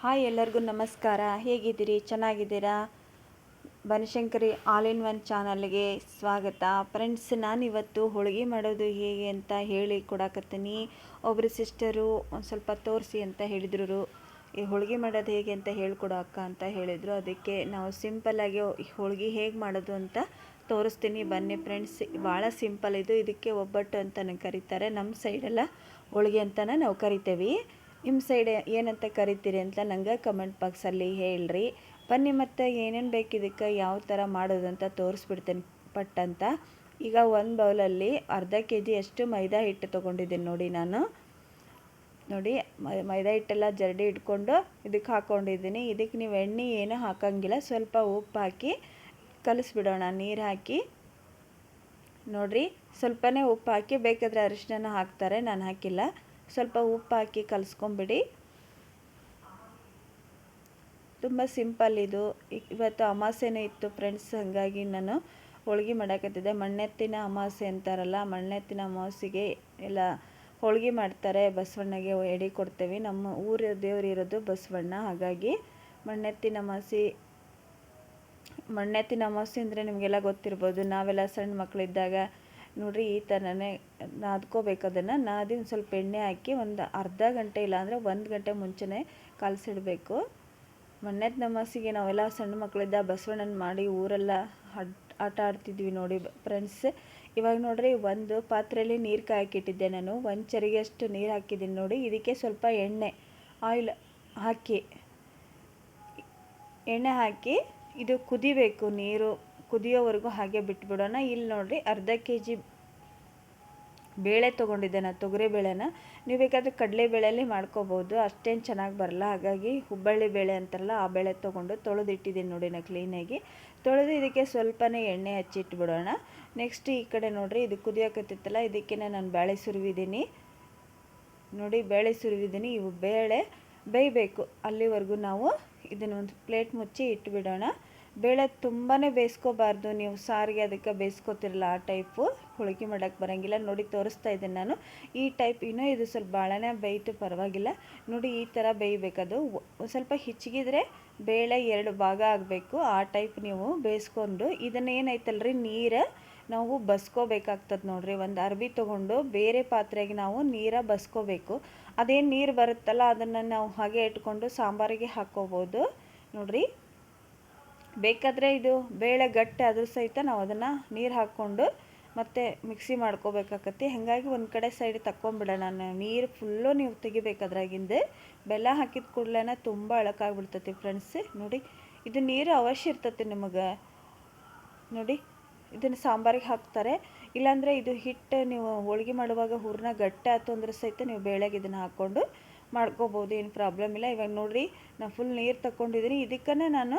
Hi ಎಲ್ಲರಿಗೂ ನಮಸ್ಕಾರ. ಹೇಗಿದ್ದೀರಿ? ಚೆನ್ನಾಗಿದ್ದೀರಾ? ಬನಶಂಕರಿ ಆಲ್ ಇನ್ ಒನ್ ಚಾನಲ್ಗೆ ಸ್ವಾಗತ. ಫ್ರೆಂಡ್ಸ್ ನಾನಿವತ್ತು ಹೋಳಿಗೆ ಮಾಡೋದು ಹೇಗೆ ಅಂತ ಹೇಳಿ ಕೊಡಕತ್ತೀನಿ. ಒಬ್ಬರು ಸಿಸ್ಟರು ಒಂದು ಸ್ವಲ್ಪ ತೋರಿಸಿ ಅಂತ ಹೇಳಿದ್ರು. ಈ ಹೋಳಿಗೆ ಮಾಡೋದು ಹೇಗೆ ಅಂತ ಹೇಳ್ಕೊಡು ಅಕ್ಕ ಅಂತ ಹೇಳಿದರು. ಅದಕ್ಕೆ ನಾವು ಸಿಂಪಲ್ಲಾಗಿ ಹೋಳಿಗೆ ಹೇಗೆ ಮಾಡೋದು ಅಂತ ತೋರಿಸ್ತೀನಿ. ಬನ್ನಿ ಫ್ರೆಂಡ್ಸ್ ಭಾಳ ಸಿಂಪಲ್ ಇದು. ಇದಕ್ಕೆ ಒಬ್ಬಟ್ಟು ಅಂತ ಕರೀತಾರೆ. ನಮ್ಮ ಸೈಡೆಲ್ಲ ಹೋಳಿಗೆ ಅಂತಲೇ ನಾವು ಕರಿತೇವೆ. ನಿಮ್ಮ ಸೈಡ್ ಏನಂತ ಕರಿತೀರಿ ಅಂತ ನಂಗೆ ಕಮೆಂಟ್ ಬಾಕ್ಸಲ್ಲಿ ಹೇಳ್ರಿ. ಬನ್ನಿ ಮತ್ತು ಏನೇನು ಬೇಕು ಇದಕ್ಕೆ ಯಾವ ಥರ ಮಾಡೋದು ಅಂತ ತೋರಿಸ್ಬಿಡ್ತೇನೆ ಪಟ್ ಅಂತ ಈಗ ಒಂದು ಬೌಲಲ್ಲಿ ಅರ್ಧ ಕೆ ಜಿ ಅಷ್ಟು ಮೈದಾ ಹಿಟ್ಟು ತೊಗೊಂಡಿದ್ದೀನಿ ನೋಡಿ ನಾನು. ನೋಡಿ ಮೈದಾ ಹಿಟ್ಟೆಲ್ಲ ಜರಡಿ ಇಟ್ಕೊಂಡು ಇದಕ್ಕೆ ಹಾಕ್ಕೊಂಡಿದ್ದೀನಿ ಇದಕ್ಕೆ ನೀವು ಎಣ್ಣೆ ಏನು ಹಾಕೋಂಗಿಲ್ಲ, ಸ್ವಲ್ಪ ಉಪ್ಪು ಹಾಕಿ ಕಲಿಸ್ಬಿಡೋಣ, ನೀರು ಹಾಕಿ. ನೋಡಿರಿ, ಸ್ವಲ್ಪನೇ ಉಪ್ಪು ಹಾಕಿ, ಬೇಕಾದರೆ ಅರಿಶಿನ ಹಾಕ್ತಾರೆ, ನಾನು ಹಾಕಿಲ್ಲ. ಸ್ವಲ್ಪ ಉಪ್ಪು ಹಾಕಿ ಕಲಸ್ಕೊಂಬಿಡಿ. ತುಂಬ ಸಿಂಪಲ್ ಇದು. ಇವತ್ತು ಅಮಾಸೆನೂ ಇತ್ತು ಫ್ರೆಂಡ್ಸ್, ಹಾಗಾಗಿ ನಾನು ಹೋಳ್ಗೆ ಮಾಡಕತ್ತಿದ್ದೆ. ಮಣ್ಣೆತ್ತಿನ ಅಮಾಸೆ ಅಂತಾರಲ್ಲ ಮಣ್ಣೆತ್ತಿನ ಅಮಾವಾಸ್ಯೆಗೆ ಎಲ್ಲ ಹೋಳ್ಗೆ ಮಾಡ್ತಾರೆ. ಬಸವಣ್ಣಗೆ ಎಡೆ ಕೊಡ್ತೇವೆ. ನಮ್ಮ ಊರ ದೇವ್ರು ಇರೋದು ಬಸವಣ್ಣ. ಹಾಗಾಗಿ ಮಣ್ಣೆತ್ತಿನ ಅಮಾಸೆ ಮಣ್ಣೆತ್ತಿನ ಅಮಾಸೆ ಅಂದರೆ ನಿಮಗೆಲ್ಲ ಗೊತ್ತಿರ್ಬೋದು. ನಾವೆಲ್ಲ ಸಣ್ಣ ಮಕ್ಕಳಿದ್ದಾಗ ನೋಡ್ರಿ, ಈ ಥರನೇ ನಾದ್ಕೋಬೇಕು ಅದನ್ನು ಒಂದು ಸ್ವಲ್ಪ ಎಣ್ಣೆ ಹಾಕಿ ಒಂದು ಅರ್ಧ ಗಂಟೆ ಇಲ್ಲಾಂದರೆ ಒಂದು ಗಂಟೆ ಮುಂಚೆನೇ ಕಲಸಿಡಬೇಕು. ಮೊನ್ನೆ ನಮಸ್ಸಿಗೆ ನಾವೆಲ್ಲ ಸಣ್ಣ ಮಕ್ಕಳಿದ್ದ ಬಸವಣ್ಣನ ಮಾಡಿ ಊರೆಲ್ಲ ಆಟ ಆಡ್ತಿದ್ವಿ ನೋಡಿ ಫ್ರೆಂಡ್ಸ್. ಇವಾಗ ನೋಡ್ರಿ, ಒಂದು ಪಾತ್ರೆಯಲ್ಲಿ ನೀರು ಕಾಯಕ್ಕಿಟ್ಟಿದ್ದೆ ನಾನು. ಒಂದು ಚರಿಗೆಯಷ್ಟು ನೀರು ಹಾಕಿದ್ದೀನಿ ನೋಡಿ. ಇದಕ್ಕೆ ಸ್ವಲ್ಪ ಎಣ್ಣೆ, ಆಯಿಲ್ ಹಾಕಿ, ಎಣ್ಣೆ ಹಾಕಿ ಇದು ಕುದಿಬೇಕು ನೀರು. ಕುದಿಯೋವರೆಗೂ ಹಾಗೆ ಬಿಟ್ಬಿಡೋಣ. ಇಲ್ಲಿ ನೋಡಿರಿ ಅರ್ಧ ಕೆ ಜಿ ಬೇಳೆ ತೊಗೊಂಡಿದ್ದೆ ನಾನು ತೊಗರಿ ಬೇಳೆನ. ನೀವು ಬೇಕಾದರೆ ಕಡಲೆ ಬೇಳೆಯಲ್ಲಿ ಮಾಡ್ಕೋಬೋದು. ಅಷ್ಟೇನು ಚೆನ್ನಾಗಿ ಬರಲ್ಲ. ಹಾಗಾಗಿ ಹುಬ್ಬಳ್ಳಿ ಬೇಳೆ ಅಂತಾರಲ್ಲ, ಆ ಬೇಳೆ ತೊಗೊಂಡು ತೊಳೆದಿಟ್ಟಿದ್ದೀನಿ ನೋಡಿ ನಾನು ಕ್ಲೀನಾಗಿ ತೊಳೆದು ಇದಕ್ಕೆ ಸ್ವಲ್ಪನೇ ಎಣ್ಣೆ ಹಚ್ಚಿಟ್ಬಿಡೋಣ ನೆಕ್ಸ್ಟ್ ಈ ಕಡೆ ನೋಡಿರಿ, ಇದು ಕುದಿಯೋಕತ್ತಿತ್ತಲ್ಲ ಇದಕ್ಕೆ ನಾನು ಬೇಳೆ ಸುರಿವಿದ್ದೀನಿ. ನೋಡಿ ಬೇಳೆ ಸುರಿವಿದ್ದೀನಿ. ಇವು ಬೇಳೆ ಬೇಯಬೇಕು. ಅಲ್ಲಿವರೆಗೂ ನಾವು ಇದನ್ನು ಒಂದು ಪ್ಲೇಟ್ ಮುಚ್ಚಿ ಇಟ್ಬಿಡೋಣ. ಬೇಳೆ ತುಂಬಾ ಬೇಯಿಸ್ಕೋಬಾರ್ದು. ನೀವು ಸಾರಿಗೆ ಅದಕ್ಕೆ ಬೇಯಿಸ್ಕೋತಿರಲ್ಲ ಆ ಟೈಪು. ಹೋಳಿಗೆ ಮಾಡೋಕ್ಕೆ ಬರೋಂಗಿಲ್ಲ. ನೋಡಿ, ತೋರಿಸ್ತಾ ಇದ್ದೀನಿ ನಾನು. ಈ ಟೈಪ್ ಇನ್ನೂ ಇದು ಸ್ವಲ್ಪ ಭಾಳನೇ ಬೇಯಿತು, ಪರವಾಗಿಲ್ಲ. ನೋಡಿ, ಈ ಥರ ಬೇಯಬೇಕದು ಸ್ವಲ್ಪ ಹಿಚ್ಚಿಗಿದ್ರೆ ಬೇಳೆ ಎರಡು ಭಾಗ ಆಗಬೇಕು. ಆ ಟೈಪ್ ನೀವು ಬೇಯಿಸ್ಕೊಂಡು, ಇದನ್ನು ಏನೈತಲ್ರಿ ನೀರು ನಾವು ಬಸ್ಕೋಬೇಕಾಗ್ತದೆ ನೋಡಿರಿ. ಒಂದು ಅರ್ಬಿ ತೊಗೊಂಡು ಬೇರೆ ಪಾತ್ರೆಗೆ ನಾವು ನೀರ ಬಸ್ಕೋಬೇಕು. ಅದೇನು ನೀರು ಬರುತ್ತಲ್ಲ, ಅದನ್ನು ನಾವು ಹಾಗೆ ಇಟ್ಕೊಂಡು ಸಾಂಬಾರಿಗೆ ಹಾಕ್ಕೋಬೋದು. ನೋಡ್ರಿ. ಬೇಕಾದರೆ ಇದು ಬೇಳೆ ಗಟ್ಟಿ ಆದರೂ ಸಹಿತ ನಾವು ಅದನ್ನು ನೀರು ಹಾಕ್ಕೊಂಡು ಮತ್ತೆ ಮಿಕ್ಸಿ ಮಾಡ್ಕೋಬೇಕಾಕತಿ ಹಾಗಾಗಿ ಒಂದು ಕಡೆ ಸೈಡ್ ತಕ್ಕೊಂಬಿಡೋಣ ನೀರು ಫುಲ್ಲು ನೀವು ತೆಗಿಬೇಕು ಅದ್ರಾಗಿಂದ. ಬೆಲ್ಲ ಹಾಕಿದ ಕೂಡಲೇ ತುಂಬ ಅಳಕಾಗ್ಬಿಡ್ತೈತಿ ಫ್ರೆಂಡ್ಸ್ ನೋಡಿ, ಇದು ನೀರು ಅವಶ್ಯ ಇರ್ತೈತಿ ನಿಮಗೆ. ನೋಡಿ, ಇದನ್ನು ಸಾಂಬಾರಿಗೆ ಹಾಕ್ತಾರೆ. ಇಲ್ಲಾಂದರೆ ಇದು ಹಿಟ್ಟು ನೀವು ಹೋಳಿಗೆ ಮಾಡುವಾಗ ಹುರ್ನ ಗಟ್ಟಿ ಆಯ್ತು ಅಂದ್ರೆ ಸಹಿತ ನೀವು ಬೇಳೆಗೆ ಇದನ್ನು ಹಾಕ್ಕೊಂಡು ಮಾಡ್ಕೋಬೋದು. ಏನು ಪ್ರಾಬ್ಲಮ್ ಇಲ್ಲ. ಇವಾಗ ನೋಡಿರಿ ನಾನು ಫುಲ್ ನೀರು ತಗೊಂಡಿದ್ದೀನಿ ಇದಕ್ಕೇ ನಾನು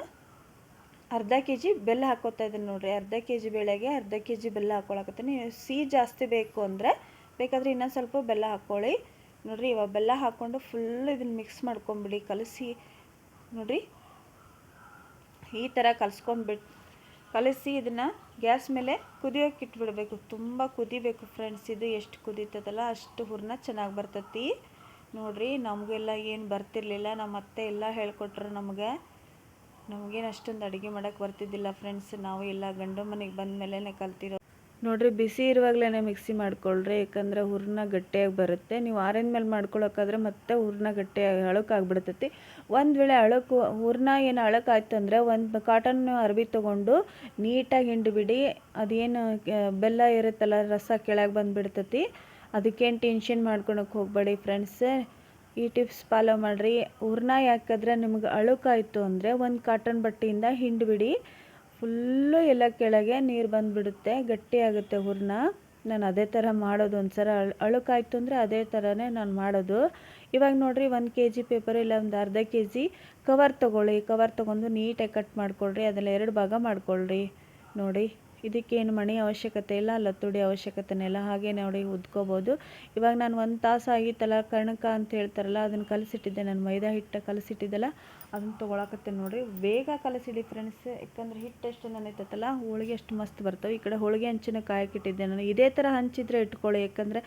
ಅರ್ಧ ಕೆ ಜಿ ಬೆಲ್ಲ ಹಾಕೋತಾ ಇದ್ದೀನಿ ನೋಡಿರಿ. ಅರ್ಧ ಕೆ ಜಿ ಬೆಳೆಗೆ ಅರ್ಧ ಕೆ ಜಿ ಬೆಲ್ಲ ಹಾಕೊಳಕತ್ತೀನಿ. ಸಿಹಿ ಜಾಸ್ತಿ ಬೇಕು ಅಂದರೆ ಬೇಕಾದರೆ ಇನ್ನೊಂದು ಸ್ವಲ್ಪ ಬೆಲ್ಲ ಹಾಕ್ಕೊಳ್ಳಿ ನೋಡ್ರಿ, ಇವಾಗ ಬೆಲ್ಲ ಹಾಕ್ಕೊಂಡು ಫುಲ್ ಇದನ್ನು ಮಿಕ್ಸ್ ಮಾಡ್ಕೊಂಬಿಡಿ, ಕಲಸಿ. ನೋಡಿರಿ, ಈ ಥರ ಕಲ್ಸ್ಕೊಂಡ್ಬಿಟ್ಟು ಕಲಸಿ ಇದನ್ನು ಗ್ಯಾಸ್ ಮೇಲೆ ಕುದಿಯೋಕೆ ಇಟ್ಬಿಡಬೇಕು. ತುಂಬ ಕುದಿಬೇಕು ಫ್ರೆಂಡ್ಸ್ ಇದು ಎಷ್ಟು ಕುದೀತದಲ್ಲ, ಅಷ್ಟು ಹುರ್ನ ಚೆನ್ನಾಗಿ ಬರ್ತೈತಿ. ನೋಡಿರಿ, ನಮಗೆಲ್ಲ ಏನು ಬರ್ತಿರ್ಲಿಲ್ಲ ನಮ್ಮ ಅತ್ತೆ ಎಲ್ಲ ಹೇಳ್ಕೊಟ್ರು ನಮಗೆ. ನಮಗೇನು ಅಷ್ಟೊಂದು ಅಡುಗೆ ಮಾಡೋಕ್ಕೆ ಬರ್ತಿದ್ದಿಲ್ಲ ಫ್ರೆಂಡ್ಸ್ ನಾವು ಎಲ್ಲ ಗಂಡು ಮನೆಗೆ ಬಂದ ಮೇಲೇ ಕಲ್ತಿರೋ ನೋಡ್ರಿ, ಬಿಸಿ ಇರುವಾಗಲೇ ಮಿಕ್ಸಿ ಮಾಡ್ಕೊಳ್ರಿ, ಯಾಕಂದ್ರೆ ಹುರ್ನ ಗಟ್ಟಿಯಾಗಿ ಬರುತ್ತೆ. ನೀವು ಆರಿನ ಮೇಲೆ ಮಾಡ್ಕೊಳಕ್ಕಾದ್ರೆ ಮತ್ತೆ ಹುರ್ನ ಗಟ್ಟಿಯಾಗಿ ಅಳಕಾಗ್ಬಿಡ್ತೈತಿ ಒಂದು ವೇಳೆ ಅಳಕು ಹುರ್ನ ಏನು ಅಳಕಾಯ್ತು ಅಂದರೆ ಒಂದು ಕಾಟನ್ ಅರ್ಬಿ ತೊಗೊಂಡು ನೀಟಾಗಿ ಹಿಂಡಿಬಿಡಿ, ಅದೇನು ಬೆಲ್ಲ ಇರುತ್ತಲ್ಲ ರಸ ಕೆಳಗೆ ಬಂದುಬಿಡ್ತೈತಿ. ಅದಕ್ಕೇನು ಟೆನ್ಷನ್ ಮಾಡ್ಕೊಳಕ್ಕೆ ಹೋಗಬೇಡಿ ಫ್ರೆಂಡ್ಸ್ ಈ ಟಿಪ್ಸ್ ಫಾಲೋ ಮಾಡಿರಿ. ಹೂರ್ಣ ಯಾಕಂದ್ರೆ ನಿಮ್ಗೆ ಅಳುಕಾಯಿತು ಅಂದರೆ ಒಂದು ಕಾಟನ್ ಬಟ್ಟೆಯಿಂದ ಹಿಂಡಿಬಿಡಿ ಫುಲ್ಲು ಎಲ್ಲ ಕೆಳಗೆ ನೀರು ಬಂದುಬಿಡುತ್ತೆ ಗಟ್ಟಿಯಾಗುತ್ತೆ ಹೂರ್ಣ ನಾನು ಅದೇ ಥರ ಮಾಡೋದು ಒಂದು ಸಲ ಅಳು, ಅಳುಕಾಯ್ತು ಅಂದರೆ ಅದೇ ಥರನೇ ನಾನು ಮಾಡೋದು. ಇವಾಗ ನೋಡಿರಿ ಒಂದು ಕೆ ಜಿ ಪೇಪರ್ ಇಲ್ಲ ಒಂದು ಅರ್ಧ ಕೆ ಜಿ ಕವರ್ ತೊಗೊಳ್ಳಿ. ಕವರ್ ತೊಗೊಂಡು ನೀಟಾಗಿ ಕಟ್ ಮಾಡ್ಕೊಳ್ರಿ ಅದೆಲ್ಲ ಎರಡು ಭಾಗ ಮಾಡ್ಕೊಳ್ರಿ. ನೋಡಿ. ಇದಕ್ಕೇನು ಮಣಿ ಅವಶ್ಯಕತೆ ಇಲ್ಲ ಲತ್ತುಡಿ ಅವಶ್ಯಕತೆನೇ ಇಲ್ಲ, ಹಾಗೆ ನೋಡಿ ಉದ್ಕೋಬೋದು. ಇವಾಗ ನಾನು ಒಂದು ತಾಸು ಆಗಿತ್ತಲ್ಲ, ಕಣಕ ಅಂತ ಹೇಳ್ತಾರಲ್ಲ, ಅದನ್ನು ಕಲಸಿಟ್ಟಿದ್ದೆ, ನಾನು ಮೈದಾ ಹಿಟ್ಟು ಕಲಸಿಟ್ಟಿದ್ದಲ್ಲ, ಅದನ್ನು ತೊಗೊಳಕತ್ತೆ ನೋಡಿರಿ. ಬೇಗ ಕಲಸಿಡಿ ಫ್ರೆಂಡ್ಸ್ ಯಾಕಂದ್ರೆ ಹಿಟ್ಟು ಎಷ್ಟು ನೆನೈತೈತಲ್ಲ ಹೋಳಿಗೆ ಎಷ್ಟು ಮಸ್ತ್ ಬರ್ತವೆ. ಈ ಕಡೆ ಹೋಳಿಗೆ ಹಂಚಿನ ಕಾಯಕ್ಕಿಟ್ಟಿದ್ದೆ ನಾನು. ಇದೇ ಥರ ಹಂಚಿದ್ರೆ ಇಟ್ಕೊಳ್ಳಿ, ಯಾಕಂದರೆ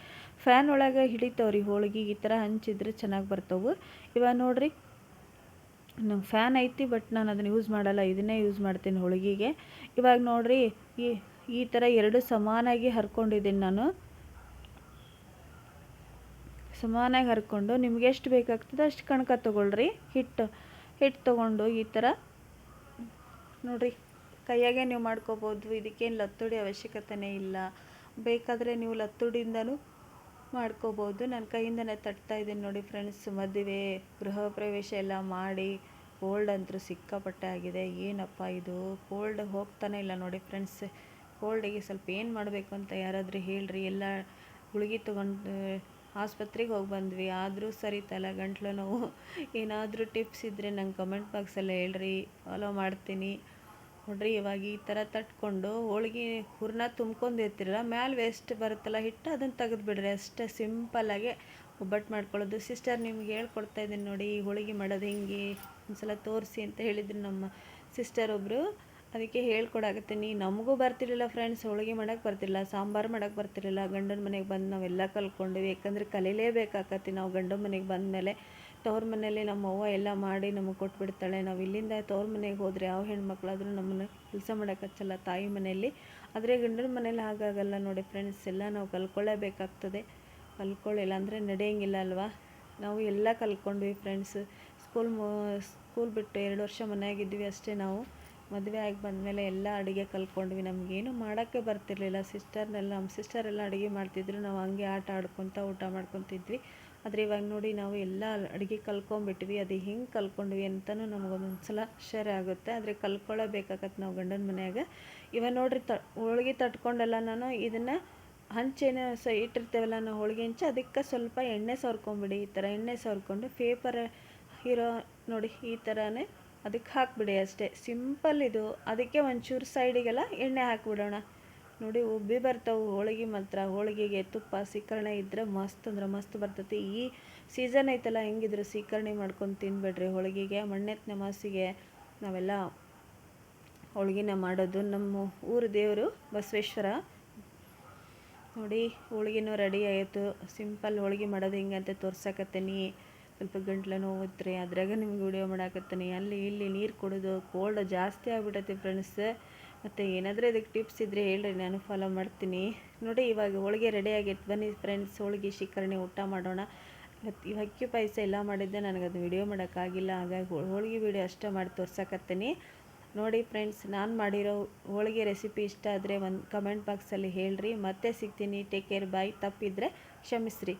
ಫ್ಯಾನ್ ಒಳಗೆ ಹಿಡಿತಾವ್ರಿ ಹೋಳಿಗೆ, ಈ ಥರ ಹಂಚಿದ್ರೆ ಚೆನ್ನಾಗಿ ಬರ್ತವೆ. ಇವಾಗ ನೋಡ್ರಿ ನಂಗೆ ಫ್ಯಾನ್ ಐತಿ ಬಟ್ ನಾನು ಅದನ್ನು ಯೂಸ್ ಮಾಡಲ್ಲ. ಇದನ್ನೇ ಯೂಸ್ ಮಾಡ್ತೀನಿ ಹೋಳಿಗೆಗೆ. ಇವಾಗ ನೋಡಿರಿ, ಈ ಈ ಥರ ಎರಡು ಸಮಾನಾಗಿ ಹರ್ಕೊಂಡಿದ್ದೀನಿ ನಾನು. ಸಮಾನಾಗಿ ಹರ್ಕೊಂಡು ನಿಮ್ಗೆ ಎಷ್ಟು ಬೇಕಾಗ್ತದೆ ಅಷ್ಟು ಕಣಕ ತೊಗೊಳ್ರಿ. ಹಿಟ್ಟು ಹಿಟ್ಟು ತೊಗೊಂಡು ಈ ಥರ ನೋಡಿರಿ, ಕೈಯಾಗೆ ನೀವು ಮಾಡ್ಕೋಬೋದು. ಇದಕ್ಕೇನು ಲತ್ತುಡಿ ಅವಶ್ಯಕತೆನೇ ಇಲ್ಲ. ಬೇಕಾದರೆ ನೀವು ಲತ್ತುಡಿಯಿಂದನೂ ಮಾಡ್ಕೋಬೋದು. ನನ್ನ ಕೈಯಿಂದನೇ ತಟ್ತಾ ಇದ್ದೀನಿ ನೋಡಿ ಫ್ರೆಂಡ್ಸ್. ಮದುವೆ, ಗೃಹ ಪ್ರವೇಶ ಎಲ್ಲ ಮಾಡಿ ಕೋಲ್ಡ್ ಅಂತೂ ಸಿಕ್ಕಾಪಟ್ಟೆ ಆಗಿದೆ. ಏನಪ್ಪ ಇದು? ಕೋಲ್ಡ್ ಹೋಗ್ತಾನೆ ಇಲ್ಲ ನೋಡಿ ಫ್ರೆಂಡ್ಸ್. ಕೋಲ್ಡಿಗೆ ಸ್ವಲ್ಪ ಏನು ಮಾಡಬೇಕು ಅಂತ ಯಾರಾದರೂ ಹೇಳ್ರಿ. ಎಲ್ಲ ಗುಳಿಗೆ ತೊಗೊಂಡು ಆಸ್ಪತ್ರೆಗೆ ಹೋಗಿ ಬಂದ್ವಿ. ಆದರೂ ಸರಿ ತಲೆ ಗಂಟ್ಲು ನೋವು. ಏನಾದರೂ ಟಿಪ್ಸ್ ಇದ್ದರೆ ನಂಗೆ ಕಮೆಂಟ್ ಬಾಕ್ಸಲ್ಲಿ ಹೇಳ್ರಿ. ಫಾಲೋ ಮಾಡ್ತೀನಿ. ನೋಡ್ರಿ, ಇವಾಗ ಈ ಥರ ತಟ್ಕೊಂಡು ಹೋಳ್ಗೆ ಹೂರ್ಣ ತುಂಬ್ಕೊಂಡಿರ್ತೀರಲ್ಲ ಮ್ಯಾಲೆ ವೇಸ್ಟ್ ಬರುತ್ತಲ್ಲ, ಹಿಟ್ಟು ಅದನ್ನು ತೆಗೆದು ಬಿಡ್ರಿ. ಅಷ್ಟೇ ಸಿಂಪಲ್ಲಾಗಿ ಒಬ್ಬಟ್ಟು ಮಾಡ್ಕೊಳ್ಳೋದು. ಸಿಸ್ಟರ್ ನಿಮ್ಗೆ ಹೇಳ್ಕೊಡ್ತಾ ಇದ್ದೀನಿ ನೋಡಿ, ಈ ಹೋಳಿಗೆ ಮಾಡೋದು ಹೆಂಗೆ? ಒಂದ್ಸಲ ತೋರಿಸಿ ಅಂತ ಹೇಳಿದ್ರು ನಮ್ಮ ಸಿಸ್ಟರ್ ಒಬ್ಬರು ಅದಕ್ಕೆ ಹೇಳ್ಕೊಡಾಕತ್ತೀನಿ ನಮಗೂ ಬರ್ತಿರಲಿಲ್ಲ ಫ್ರೆಂಡ್ಸ್ ಹೋಳಿಗೆ ಮಾಡೋಕ್ಕೆ ಬರ್ತಿರಲಿಲ್ಲ, ಸಾಂಬಾರು ಮಾಡೋಕ್ಕೆ ಬರ್ತಿರಲಿಲ್ಲ, ಗಂಡನ ಮನೆಗೆ ಬಂದು ನಾವೆಲ್ಲ ಕಲ್ತ್ಕೊಂಡ್ವಿ ಯಾಕಂದರೆ ಕಲೀಲೇಬೇಕಾಗತ್ತೆ ನಾವು ಗಂಡನ ಮನೆಗೆ ಬಂದಮೇಲೆ ತವ್ರ ಮನೇಲಿ ನಮ್ಮ ಅವ್ವ ಎಲ್ಲ ಮಾಡಿ ನಮಗೆ ಕೊಟ್ಬಿಡ್ತಾಳೆ. ನಾವು ಇಲ್ಲಿಂದ ತವ್ರ ಮನೆಗೆ ಹೋದರೆ ಯಾವ ಹೆಣ್ಮಕ್ಳಾದರೂ ನಮ್ಮನ್ನು ಕೆಲಸ ಮಾಡೋಕ್ಕೆ ಹಚ್ಚಲ್ಲ ತಾಯಿ ಮನೆಯಲ್ಲಿ. ಆದರೆ ಗಂಡನ ಮನೇಲಿ ಹಾಗಾಗಲ್ಲ ನೋಡಿ ಫ್ರೆಂಡ್ಸ್ ಎಲ್ಲ ನಾವು ಕಲ್ಕೊಳ್ಳೇಬೇಕಾಗ್ತದೆ ಕಲ್ಕೊಳ್ಳಿಲ್ಲ ಅಂದರೆ ನಡೆಯಂಗಿಲ್ಲ ಅಲ್ವಾ? ನಾವು ಎಲ್ಲ ಕಲ್ತ್ಕೊಂಡ್ವಿ ಫ್ರೆಂಡ್ಸ್ ಸ್ಕೂಲ್ ಸ್ಕೂಲ್ ಬಿಟ್ಟು ಎರಡು ವರ್ಷ ಮನೆಯಾಗಿದ್ವಿ ಅಷ್ಟೇ ನಾವು. ಮದುವೆ ಆಗಿ ಬಂದಮೇಲೆ ಎಲ್ಲ ಅಡುಗೆ ಕಲ್ತ್ಕೊಂಡ್ವಿ ನಮಗೇನು ಮಾಡೋಕ್ಕೆ ಬರ್ತಿರ್ಲಿಲ್ಲ. ಸಿಸ್ಟರ್ನೆಲ್ಲ ನಮ್ಮ ಸಿಸ್ಟರೆಲ್ಲ ಅಡುಗೆ ಮಾಡ್ತಿದ್ರು. ನಾವು ಹಂಗೆ ಆಟ ಆಡ್ಕೊತ ಊಟ ಮಾಡ್ಕೊತಿದ್ವಿ. ಆದರೆ ಇವಾಗ ನೋಡಿ ನಾವು ಎಲ್ಲ ಅಡುಗೆ ಕಲ್ಕೊಂಬಿಟ್ವಿ ಅದು ಹೆಂಗೆ ಕಲ್ಕೊಂಡ್ವಿ ಅಂತಲೂ ನಮಗೊಂದೊಂದು ಸಲ ಆಗುತ್ತೆ. ಆದರೆ ಕಲ್ತ್ಕೊಳ್ಳೇಬೇಕಾಗತ್ತೆ ನಾವು ಗಂಡನ ಮನೆಯಾಗ. ಇವಾಗ ನೋಡ್ರಿ ತ, ಹೋಳಿಗೆ ತಟ್ಕೊಂಡೆಲ್ಲ ನಾನು, ಇದನ್ನು ಹಂಚೇನು ಸ ಇಟ್ಟಿರ್ತೇವಲ್ಲ ನಾವು ಹೋಳಿಗೆ ಹಂಚು, ಅದಕ್ಕೆ ಸ್ವಲ್ಪ ಎಣ್ಣೆ ಸವರ್ಕೊಂಬಿಡಿ, ಈ ಥರ ಎಣ್ಣೆ ಸವರ್ಕೊಂಡು ಪೇಪರ್ ಇರೋ ನೋಡಿ ಈ ಥರನೇ ಅದಕ್ಕೆ ಹಾಕ್ಬಿಡಿ ಅಷ್ಟೇ. ಸಿಂಪಲ್ ಇದು. ಅದಕ್ಕೆ ಒಂಚೂರು ಸೈಡಿಗೆಲ್ಲ ಎಣ್ಣೆ ಹಾಕ್ಬಿಡೋಣ. ನೋಡಿ ಉಬ್ಬಿ ಬರ್ತಾವೆ ಹೋಳಿಗೆ ಮಾತ್ರ. ಹೋಳಿಗೆಗೆ ತುಪ್ಪ, ಸೀಕರಣೆ ಇದ್ದರೆ ಮಸ್ತ್ ಅಂದ್ರೆ ಮಸ್ತ್ ಬರ್ತೈತಿ. ಈ ಸೀಸನ್ ಐತಲ್ಲ, ಹೆಂಗಿದ್ರು ಸೀಕರಣೆ ಮಾಡ್ಕೊಂಡು ತಿನ್ಬೇಡ್ರಿ ಹೋಳಿಗೆಗೆ. ಮಣ್ಣೆತ್ನೆ ಮಾಸಿಗೆ ನಾವೆಲ್ಲ ಹೋಳಿಗೆನ ಮಾಡೋದು. ನಮ್ಮ ಊರು ದೇವರು ಬಸವೇಶ್ವರ. ನೋಡಿ, ಹೋಳಿಗೆನೂ ರೆಡಿ ಆಯಿತು. ಸಿಂಪಲ್ ಹೋಳಿಗೆ ಮಾಡೋದು ಹಿಂಗೆ ಅಂತ ತೋರ್ಸಕತ್ತೀನಿ. ಸ್ವಲ್ಪ ಗಂಟ್ಲು ನೋವುತ್ರಿ ಅದ್ರಾಗ ನಿಮ್ಗೆ ವಿಡಿಯೋ ಮಾಡಾಕತ್ತೀನಿ. ಅಲ್ಲಿ ಇಲ್ಲಿ ನೀರು ಕುಡಿದು ಕೋಲ್ಡ್ ಜಾಸ್ತಿ ಆಗ್ಬಿಟ್ಟೈತಿ ಫ್ರೆಂಡ್ಸ್ ಮತ್ತು ಏನಾದರೂ ಇದಕ್ಕೆ ಟಿಪ್ಸ್ ಇದ್ದರೆ ಹೇಳ್ರಿ, ನಾನು ಫಾಲೋ ಮಾಡ್ತೀನಿ. ನೋಡಿ, ಇವಾಗ ಹೋಳಿಗೆ ರೆಡಿ ಆಗೈತೆ. ಬನ್ನಿ ಫ್ರೆಂಡ್ಸ್ ಹೋಳಿಗೆ ಶಿಕರಣೆ ಊಟ ಮಾಡೋಣ. ಇವತ್ತು ಇವಾಗ ಅಕ್ಕಿ ಪಾಯಸ ಎಲ್ಲ ಮಾಡಿದ್ದೆ, ನನಗೆ ಅದು ವಿಡಿಯೋ ಮಾಡೋಕ್ಕಾಗಿಲ್ಲ. ಹಾಗಾಗಿ ಹೋಳಿಗೆ ವಿಡಿಯೋ ಅಷ್ಟೇ ಮಾಡಿ ತೋರ್ಸಕತ್ತೀನಿ. ನೋಡಿ ಫ್ರೆಂಡ್ಸ್ ನಾನು ಮಾಡಿರೋ ಹೋಳಿಗೆ ರೆಸಿಪಿ ಇಷ್ಟ ಆದರೆ ಒಂದು ಕಮೆಂಟ್ ಬಾಕ್ಸಲ್ಲಿ ಹೇಳ್ರಿ. ಮತ್ತೆ ಸಿಗ್ತೀನಿ. ಟೇಕ್ ಕೇರ್ ಬಾಯ್ ತಪ್ಪಿದ್ರೆ ಕ್ಷಮಿಸ್ರಿ.